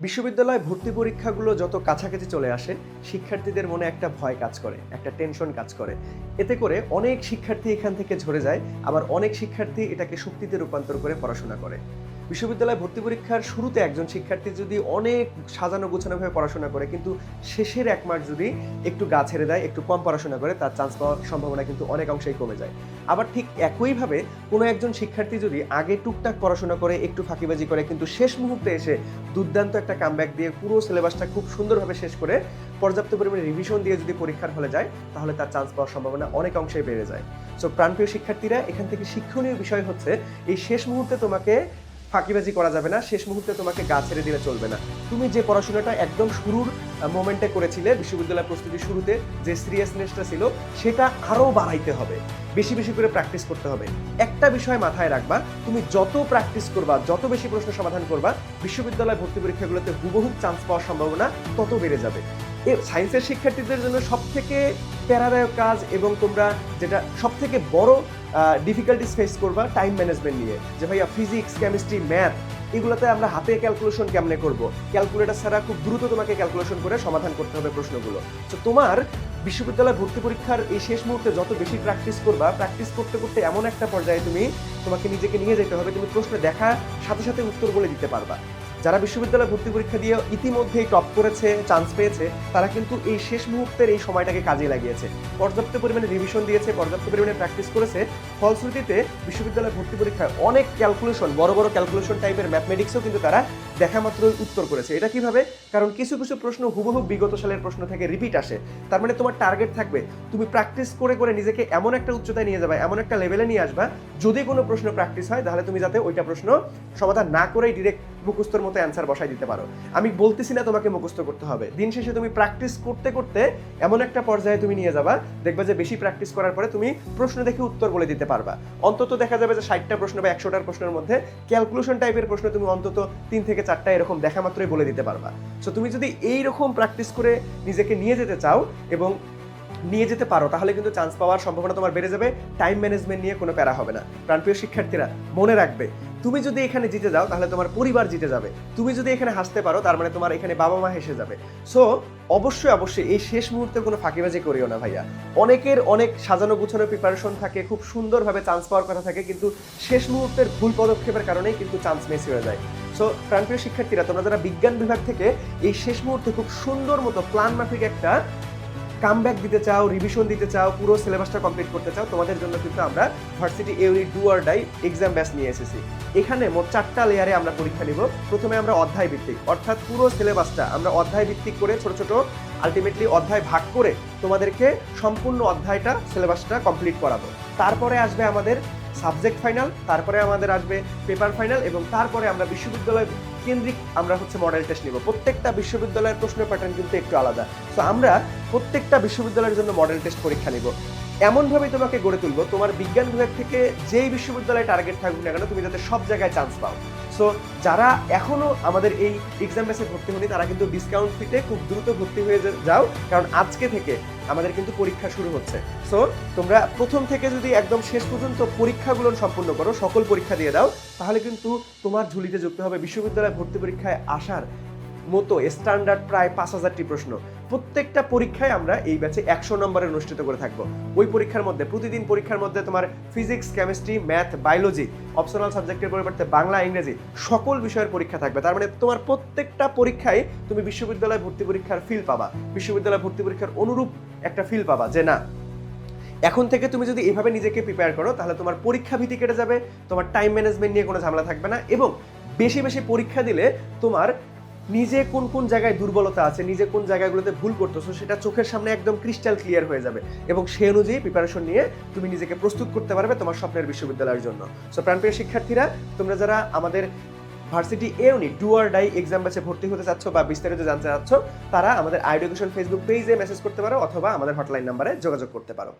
বিশ্ববিদ্যালয় ভর্তি পরীক্ষাগুলো যত কাছাকাছি চলে আসে, শিক্ষার্থীদের মনে একটা ভয় কাজ করে, একটা টেনশন কাজ করে। এতে করে অনেক শিক্ষার্থী এখান থেকে ঝরে যায়, আবার অনেক শিক্ষার্থী এটাকে শক্তিতে রূপান্তর করে পড়াশোনা করে। বিশ্ববিদ্যালয় ভর্তি পরীক্ষার শুরুতে একজন শিক্ষার্থী যদি অনেক সাজানো গোছানোভাবে পড়াশোনা করে, কিন্তু শেষের এক মাস যদি একটু গা ছেড়ে দেয়, একটু কম পড়াশোনা করে, তার চান্স পাওয়ার সম্ভাবনা কিন্তু অনেক অংশেই কমে যায়। আবার ঠিক একইভাবে কোনো একজন শিক্ষার্থী যদি আগে টুকটাক পড়াশোনা করে, একটু ফাঁকিবাজি করে, কিন্তু শেষ মুহূর্তে এসে দুর্দান্ত একটা কামব্যাক দিয়ে পুরো সিলেবাসটা খুব সুন্দরভাবে শেষ করে পর্যাপ্ত পরিমাণে রিভিশন দিয়ে যদি পরীক্ষার হলে যায়, তাহলে তার চান্স পাওয়ার সম্ভাবনা অনেক অংশেই বেড়ে যায়। সো প্রাণপ্রিয় শিক্ষার্থীরা, এখান থেকে শিক্ষণীয় বিষয় হচ্ছে, এই শেষ মুহূর্তে তোমাকে ফাঁকিবাজি করা যাবে না, শেষ মুহূর্তে তোমাকে গা ছেড়ে দিলে চলবে না। তুমি যে পড়াশোনাটা একদম শুরুর মোমেন্টে করেছিলে, বিশ্ববিদ্যালয় প্রস্তুতির শুরুতে যে সিরিয়াসনেসটা ছিল, সেটা আরও বাড়াইতে হবে। বেশি বেশি করে প্র্যাকটিস করতে হবে। একটা বিষয় মাথায় রাখবা, তুমি যত প্র্যাকটিস করবা, যত বেশি প্রশ্ন সমাধান করবা, বিশ্ববিদ্যালয় ভর্তি পরীক্ষাগুলোতে হুবহু চান্স পাওয়ার সম্ভাবনা তত বেড়ে যাবে। সায়েন্সের শিক্ষার্থীদের জন্য সব থেকে প্যারাদায়ক কাজ এবং তোমরা যেটা সব থেকে বড় ডিফিকাল্টিস ফেস করবা টাইম ম্যানেজমেন্ট নিয়ে। যে ভাইয়া ফিজিক্স কেমিস্ট্রি ম্যাথ এগুলোতে আমরা হাতে ক্যালকুলেশন কেমনে করব? ক্যালকুলেটর ছাড়া খুব দ্রুত তোমাকে ক্যালকুলেশন করে সমাধান করতে হবে প্রশ্নগুলো। তো তোমার বিশ্ববিদ্যালয় ভর্তি পরীক্ষার এই শেষ মুহূর্তে যত বেশি প্র্যাকটিস করবা প্র্যাকটিস করতে করতে এমন একটা পর্যায়ে তুমি তোমাকে নিজেকে নিয়ে যেতে হবে, তুমি প্রশ্ন দেখা, সাথে সাথে উত্তর বলে দিতে পারবা। যারা বিশ্ববিদ্যালয় ভর্তি পরীক্ষা দিয়ে ইতিমধ্যেই টপ করেছে চান্স পেয়েছে, তারা কিন্তু এই শেষ মুহূর্তের এই সময়টাকে কাজে লাগিয়েছে। পর্যাপ্ত পরিমাণে রিভিশন দিয়েছে, পর্যাপ্ত পরিমাণে প্র্যাকটিস করেছে। ফলশ্রুতিতে বিশ্ববিদ্যালয় ভর্তি পরীক্ষায় অনেক ক্যালকুলেশন বড় বড় ক্যালকুলেশন টাইপের ম্যাথমেটিক্সও কিন্তু তারা দেখা মাত্রই উত্তর করেছে। এটা কীভাবে? কারণ কিছু কিছু প্রশ্ন হুবহু বিগত সালের প্রশ্ন থেকে রিপিট আসে। তার মানে তোমার টার্গেট থাকবে। তুমি প্র্যাকটিস করে করে নিজেকে এমন একটা উচ্চতায় নিয়ে যাবে, এমন একটা লেভেলে নিয়ে আসবা, যদি কোনো প্রশ্ন প্র্যাকটিস হয়, তাহলে তুমি যাতে ওইটা প্রশ্ন সমাধান না করেই ডিরেক্ট মুখস্থর মতো অ্যান্সার বসাই দিতে পারো। আমি বলতেছি না তোমাকে মুখস্থ করতে হবে। দিন শেষে তুমি প্র্যাকটিস করতে করতে এমন একটা পর্যায়ে তুমি নিয়ে যাবা, দেখবা যে বেশি প্র্যাকটিস করার পরে তুমি প্রশ্ন দেখে উত্তর বলে দিতে পারবা। অন্তত দেখা যাবে যে ষাটটা প্রশ্ন বা একশোটার প্রশ্নের মধ্যে ক্যালকুলেশন টাইপের প্রশ্ন তুমি অন্তত তিন থেকে চারটা এরকম দেখা মাত্রই বলে দিতে পারবা। সো তুমি যদি এই রকম প্র্যাকটিস করে নিজেকে নিয়ে যেতে চাও এবং নিয়ে যেতে পারো, তাহলে কিন্তু চান্স পাওয়ার সম্ভাবনা তোমার বেড়ে যাবে। টাইম ম্যানেজমেন্ট নিয়ে কোনো প্যারা হবে না। প্রাণপ্রিয় শিক্ষার্থীরা, মনে রাখবে তুমি যদি এখানে জিতে যাও, তাহলে তোমার পরিবার জিতে যাবে। তুমি যদি এখানে হাসতে পারো, তার মানে তোমার এখানে বাবা মা হেসে যাবে। সো অবশ্যই অবশ্যই, এই শেষ মুহূর্তে কোনো ফাঁকিবাজি করিও না ভাইয়া। অনেকের অনেক সাজানো গুছানো প্রিপারেশন থাকে, খুব সুন্দরভাবে চান্স পাওয়ার কথা থাকে, কিন্তু শেষ মুহূর্তের ভুল পদক্ষেপের কারণেই কিন্তু চান্স মিস হয়ে যায়। সো প্রাণপ্রিয় শিক্ষার্থীরা, তোমরা যারা বিজ্ঞান বিভাগ থেকে এই শেষ মুহূর্তে খুব সুন্দর মতো প্ল্যান মাফিক একটা কামব্যাক দিতে চাও রিভিশন দিতে চাও, পুরো সিলেবাসটা কমপ্লিট করতে চাও, তোমাদের জন্য কিন্তু আমরা varsity এউরি do or die exam batch নিয়ে এসেছি। এখানে মোট চারটা লেয়ারে আমরা পরীক্ষা নিব। প্রথমে আমরা অধ্যায় ভিত্তিক অর্থাৎ পুরো সিলেবাসটা আমরা অধ্যায় ভিত্তিক করে ছোট ছোট আলটিমেটলি অধ্যায় ভাগ করে তোমাদেরকে সম্পূর্ণ অধ্যায়টা সিলেবাসটা কমপ্লিট করাবো। তারপরে আসবে আমাদের সাবজেক্ট ফাইনাল তারপরে আমাদের আসবে পেপার ফাইনাল এবং তারপরে আমরা বিশ্ববিদ্যালয় কেন্দ্রিক আমরা হচ্ছে মডেল টেস্ট নিব। প্রত্যেকটা বিশ্ববিদ্যালয়ের প্রশ্ন প্যাটার্ন কিন্তু একটু আলাদা। তো আমরা প্রত্যেকটা বিশ্ববিদ্যালয়ের জন্য মডেল টেস্ট পরীক্ষা নিব। এমনভাবেই তোমাকে গড়ে তুলবো, তোমার বিজ্ঞান বিভাগ থেকে যেই বিশ্ববিদ্যালয়ে টার্গেট থাকুক না কেন, তুমি যাতে সব জায়গায় চান্স পাও। সো যারা এখনও আমাদের এই এক্সাম বেসে ভর্তি হয়নি তারা কিন্তু ডিসকাউন্ট ফিতে খুব দ্রুত ভর্তি হয়ে যাও, কারণ আজকে থেকে আমাদের কিন্তু পরীক্ষা শুরু হচ্ছে। সো তোমরা প্রথম থেকে যদি একদম শেষ পর্যন্ত পরীক্ষাগুলো সম্পূর্ণ করো, সকল পরীক্ষা দিয়ে দাও, তাহলে কিন্তু তোমার ঝুলিতে যুক্ত হবে। বিশ্ববিদ্যালয় ভর্তি পরীক্ষায় আসার মতো স্ট্যান্ডার্ড প্রায় পাঁচ হাজারটি প্রশ্ন। প্রত্যেকটা পরীক্ষায় আমরা এই ব্যাচে একশো নম্বরে অনুষ্ঠিত করে থাকব। ওই পরীক্ষার মধ্যে, প্রতিদিন পরীক্ষার মধ্যে তোমার physics chemistry math biology optional সাবজেক্টের পরিবর্তে বাংলা, ইংরেজি সকল বিষয়ের পরীক্ষা থাকবে। তার মানে তোমার প্রত্যেকটা পরীক্ষায় তুমি বিশ্ববিদ্যালয় ভর্তি পরীক্ষার ফিল পাবা। বিশ্ববিদ্যালয় ভর্তি পরীক্ষার অনুরূপ একটা ফিল পাবা যে না, এখন থেকে তুমি যদি এভাবে নিজেকে প্রিপেয়ার করো, তাহলে তোমার পরীক্ষা ভীতি কেটে যাবে, তোমার টাইম ম্যানেজমেন্ট নিয়ে কোনো ঝামেলা থাকবে না এবং বেশি বেশি পরীক্ষা দিলে তোমার নিজে কোন কোন জায়গায় দুর্বলতা আছে, নিজে কোন জায়গাগুলোতে ভুল করতেছো, সেটা চোখের সামনে একদম ক্রিস্টাল ক্লিয়ার হয়ে যাবে। এবং সে অনুযায়ী প্রিপারেশন নিয়ে তুমি নিজেকে প্রস্তুত করতে পারবে তোমার স্বপ্নের বিশ্ববিদ্যালয়ের জন্য। সো প্রাণপ্রিয় শিক্ষার্থীরা, তোমরা যারা আমাদের varsity A unit do or die exam ব্যাচে ভর্তি হতে চাচ্ছ বা বিস্তারিত জানতে চাচ্ছ, তারা আমাদের আইডুকেশন ফেসবুক পেজে মেসেজ করতে পারো অথবা আমাদের হটলাইন নাম্বারে যোগাযোগ করতে পারো।